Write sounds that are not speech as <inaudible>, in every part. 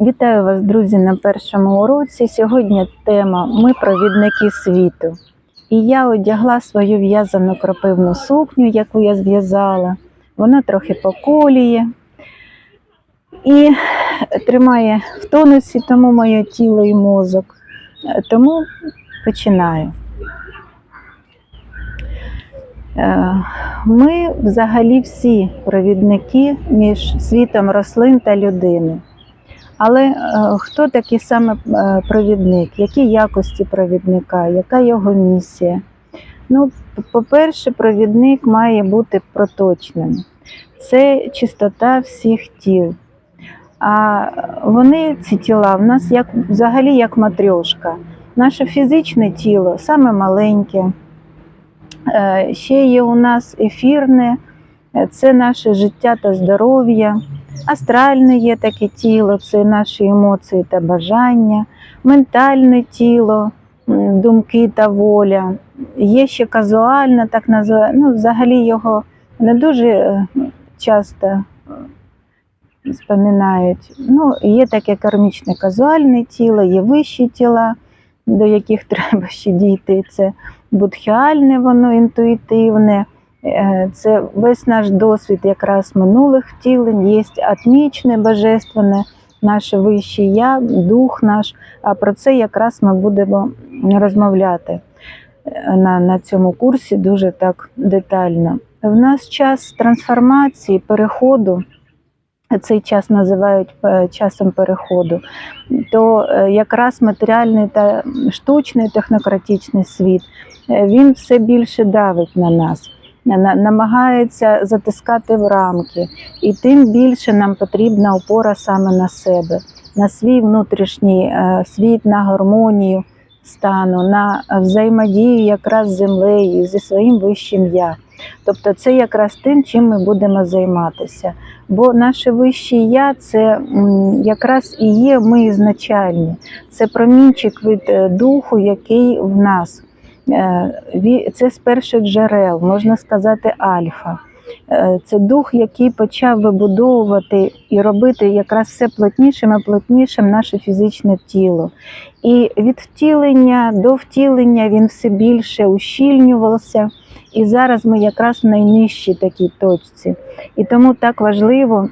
Вітаю вас, друзі, на першому уроці. Сьогодні тема Ми провідники світу. І я одягла свою в'язану кропивну сукню, яку я зв'язала. Вона трохи поколіє і тримає в тонусі тому моє тіло і мозок. Тому починаю. Е, Ми взагалі всі провідники між світом рослин та людини. Але е, хто такий саме е, провідник? Які якості провідника, яка його місія? Ну, по-перше, провідник має бути проточним. Це чистота всіх тіл. А вони, ці тіла, в нас як взагалі як матрьошка. Наше фізичне тіло саме маленьке. Е, Ще є у нас ефірне, це наше життя та здоров'я. Астральне є таке тіло, це наші емоції та бажання, ментальне тіло, думки та воля. Є ще казуальне, так називає, ну, взагалі його не дуже е, часто е, споминають. Ну, є таке кармічне казуальне тіло, є вищі тіла, до яких <laughs> треба ще дійти. Це будхіальне, воно інтуїтивне. Е, Це весь наш досвід якраз минулих втілень, є атмічне, божественне, наше вище я, дух наш. А про це якраз ми будемо розмовляти е, на, на цьому курсі дуже так детально. В нас час трансформації, переходу. Цей час називають е, часом переходу, то якраз матеріальний та штучний технократичний світ він все більше давить на нас на- намагається затискати в рамки, і тим більше нам потрібна опора саме на себе, на свій внутрішній е, світ, на гармонію стану, на взаємодію якраз з землею, зі своїм вищим я. Тобто це якраз тим, чим ми будемо займатися. Бо наше вище я це якраз і є ми ізначальні. Це промінчик від е, духу, який в нас. Е, Це з перших джерел, можна сказати, альфа. Е, Це дух, який почав вибудовувати і робити якраз все плотнішим і плотнішим наше фізичне тіло. І від втілення до втілення він все більше ущільнювався. І зараз ми якраз в найнижчій такій точці. І тому так важливо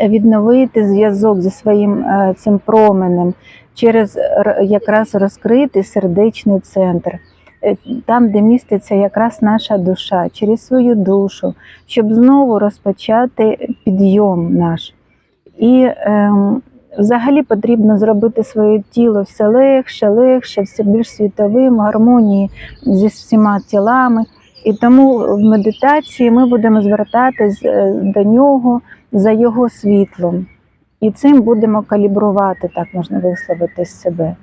відновити зв'язок зі своїм е, цим променем через якраз розкритий сердечний центр, там, де міститься якраз наша душа, через свою душу, щоб знову розпочати підйом наш. І ем, взагалі потрібно зробити своє тіло все легше, легше, все більш світовим, в гармонії зі всіма тілами. І тому в медитації ми будемо звертатись е, до нього за його світлом. І цим будемо калібрувати, так можна висловити себе.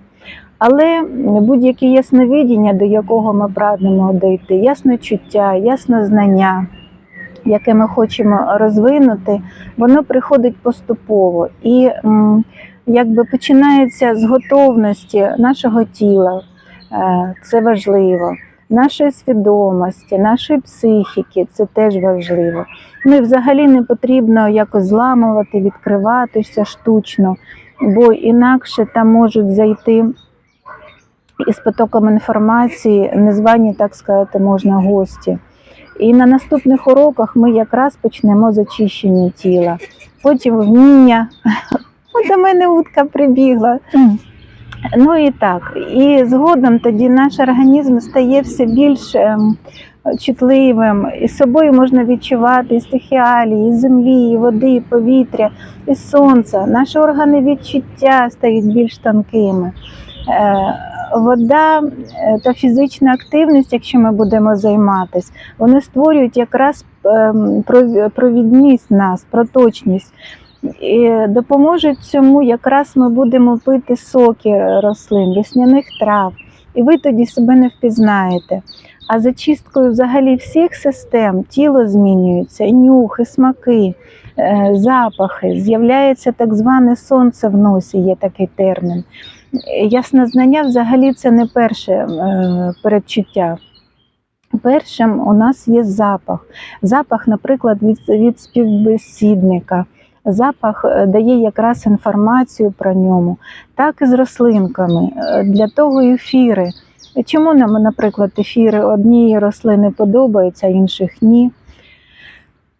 Але будь-яке ясновидіння, до якого ми прагнемо дійти, ясночуття, яснознання, яке ми хочемо розвинути, воно приходить поступово і якби починається з готовності нашого тіла. Е, Це важливо. Нашої свідомості, нашої психіки це теж важливо. І взагалі не потрібно якось зламувати, відкриватися штучно, бо інакше там можуть зайти із потоком інформації незвані, так сказати, можна гості. І на наступних уроках ми якраз почнемо з очищення тіла. Потім вміння. <laughs> От до мене утка прибігла. Ну і так. І згодом тоді наш організм стає все більш ем, чутливим, і з собою можна відчувати і стихіалії, і землі, і води, і повітря, і сонця. Наші органи відчуття стають більш тонкими. Е, Вода е, та фізична активність, якщо ми будемо займатися, вони створюють якраз ем, провідність нас, проточність. Допоможуть цьому, якраз ми будемо пити соки рослин, весняних трав, і ви тоді себе не впізнаєте. А за чисткою взагалі всіх систем тіло змінюється, і нюх, смаки, е, запахи, з'являється так зване сонце в носі, є такий термін. Яснознання взагалі це не перше е, передчуття. Першим у нас є запах. Запах, наприклад, від, від співбесідника, запах е, дає якраз інформацію про ньому, так і з рослинками. Е, Для того ефіри. Чому нам, наприклад, ефіри однієї рослини подобаються, а інших ні?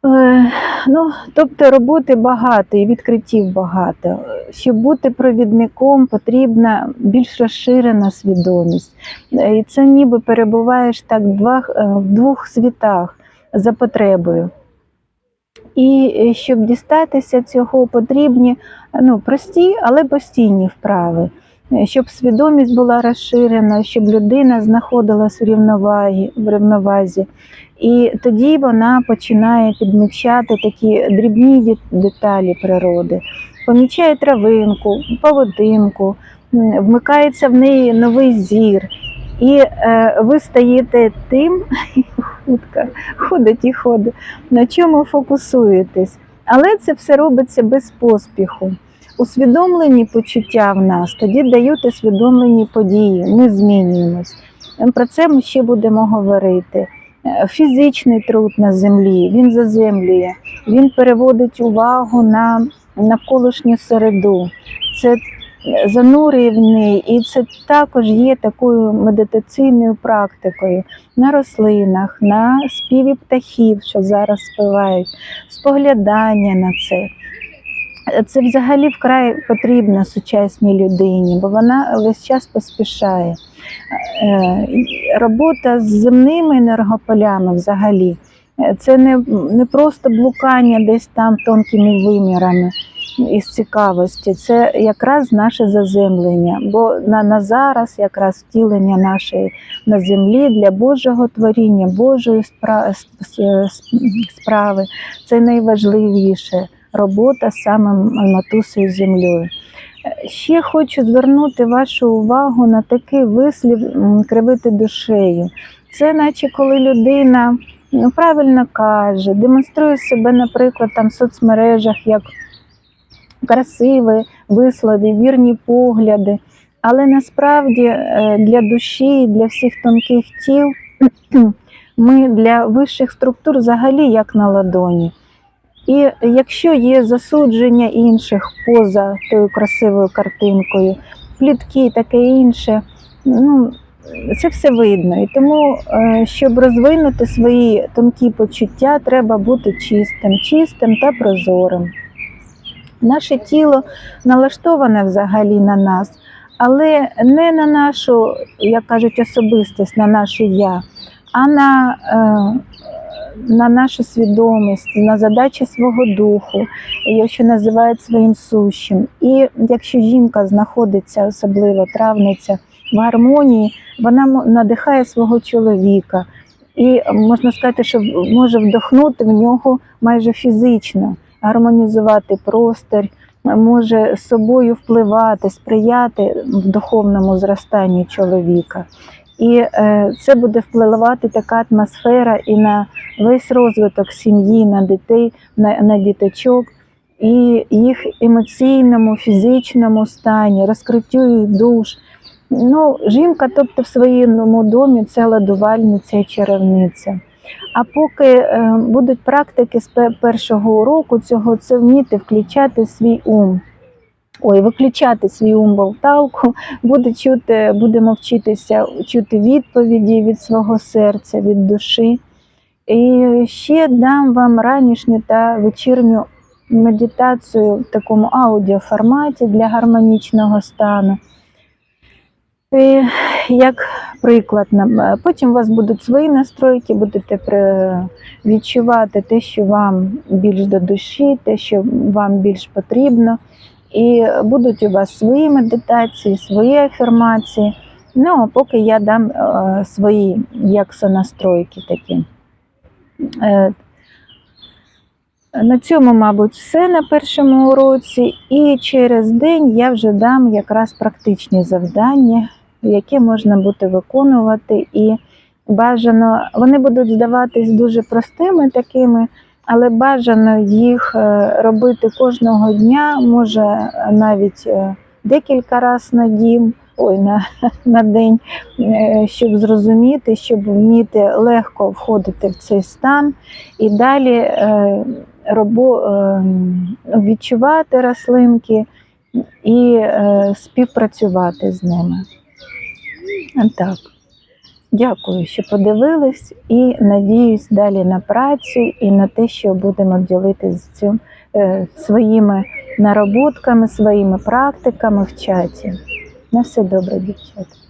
Е, Ну, тобто роботи багато і відкриттів багато. Щоб бути провідником, потрібна більш розширена свідомість. І це ніби перебуваєш так в двох світах за потребою. І е, щоб дістатися цього, потрібні ну, прості, але постійні вправи. Е, Щоб свідомість була розширена, щоб людина знаходилась в рівновагі, в рівновазі. І тоді вона починає підмічати такі дрібні деталі природи, помічає травинку, павутинку, м, вмикається в неї новий зір. І е, ви стаєте тим, <laughs> хутка, ходить і ходить, на чому фокусуєтесь. Але це все робиться без поспіху. Усвідомлені почуття в нас тоді дають усвідомлені події. Ми змінюємось. Про це ми ще будемо говорити. Е, Фізичний труд на землі, він заземлює, він переводить увагу на навколишню середу. Це занурює в неї, і це також є такою медитаційною практикою на рослинах, на співі птахів, що зараз співають, споглядання на це. Це взагалі вкрай потрібно сучасній людині, бо вона весь час поспішає. Е, Робота з земними енергополями взагалі е, це не, не просто блукання десь там тонкими вимірами із цікавості, це якраз наше заземлення, бо на, на зараз якраз втілення нашої на землі для Божого творіння, Божої спра- справи це найважливіше робота саме матусею з землею. Ще хочу звернути вашу увагу на такий вислів кривити душею. Це наче коли людина ну, правильно каже, демонструє себе, наприклад, там в соцмережах як красиві вислови, вірні погляди. Але насправді е, для душі, для всіх тонких тіл <clears throat> ми для вищих структур взагалі як на ладоні. І якщо є засудження інших поза тою красивою картинкою, плітки і таке інше, ну, це все видно. І тому, е, щоб розвинути свої тонкі почуття, треба бути чистим, чистим та прозорим. Наше тіло налаштоване взагалі на нас, але не на нашу, як кажуть, особистість, на наше я, а на, е, на нашу свідомість, на задачі свого духу, якщо називають своїм сущим. І якщо жінка знаходиться, особливо травниця, в гармонії, вона надихає свого чоловіка. І можна сказати, що може вдохнути в нього майже фізично, гармонізувати простір, може з собою впливати, сприяти в духовному зростанні чоловіка. І е, це буде впливати така атмосфера і на весь розвиток сім'ї, на дітей, на, на діточок, і їх емоційному, фізичному стані, розкриттю їх душ. Ну, жінка, тобто в своєму домі це ладувальниця і чарівниця. А поки е, будуть практики з першого уроку цього, це вміти включати свій ум. Ой, виключати свій ум болталку, <laughs> буде чути, будемо вчитися чути відповіді від свого серця, від душі. І ще дам вам ранішню та вечірню медитацію в такому аудіоформаті для гармонічного стану. Як приклад, е, потім у вас будуть свої настройки, будете відчувати те, що вам більш до душі, те, що вам більш потрібно. І будуть у вас свої медитації, свої афірмації. Ну, а поки я дам е, свої як сонастройки такі. Е, на цьому, мабуть, все на першому уроці. І через день я вже дам якраз практичні завдання, які можна буде виконувати. І бажано, вони будуть здаватись дуже простими такими, але бажано їх е, робити кожного дня, може навіть е, декілька разів на дім, ой, на, <laughs> на день, е, щоб зрозуміти, щоб вміти легко входити в цей стан і далі робо, відчувати рослинки і співпрацювати з ними. Так. Дякую, що подивились, і надіюсь далі на працю і на те, що будемо ділитися цим, е, своїми нароботками, своїми практиками в чаті. На все добре, дівчата.